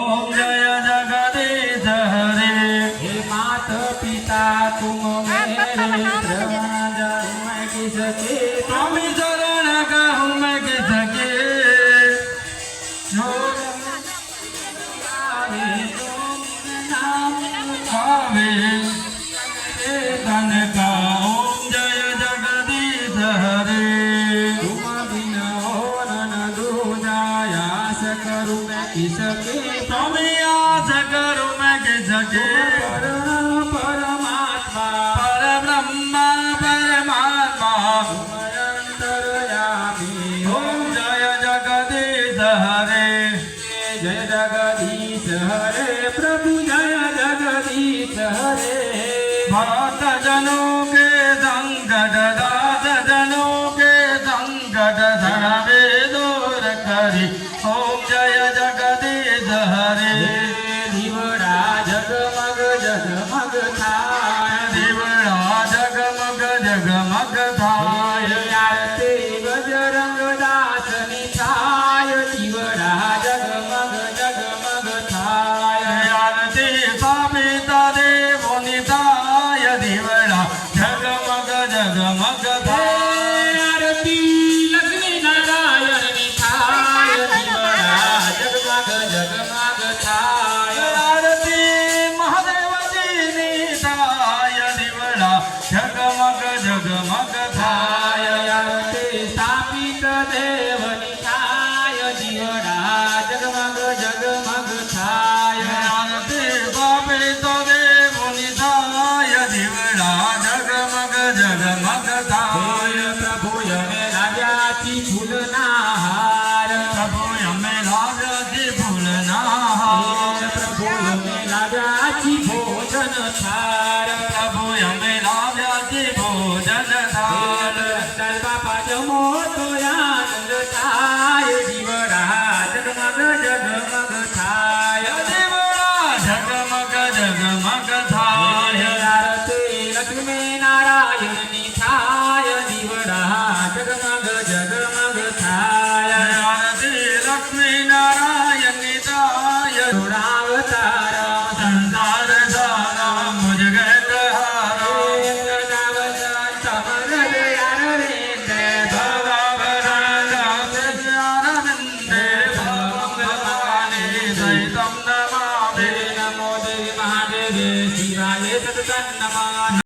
ओम जय जगदीश हरे हे मात पिता तुम मेरे मैं किसके स्वामी शरण कहूँ मैं किसके तुम नाम करूँ मैं किसके स्वामी आस करूँ परमात्मा। पर ब्रह्मा परमात्मा। तुम अंतर्यामी ओम जय जगदीश हरे। जय जगदीश हरे। प्रभु जय जगदीश हरे। भक्त जनों के संकट दास જગમગ થાય દેવડા જગમગ જગમગ થાય. જગમગ થાય સ્થાપિત દેવની થાય દીવડા જગમગ જગમગ થાય આરતી સાપિતા દેવોની થાય દેવડા જગમગ જગમગ થાય પ્રભુ યમે રાજાથી ફૂલના હાર પ્રભુ અમે લાવ્યાથી ફૂલના હાર પ્રભુ યમે રાજાથી ભોજન થાર પ્રભુ અમે जगमगताय श्री लक्ष्मीनारायणिताय गुणावतार संसार सारा मुजगत नमो देवी महादेवी शिवाय सतत नमः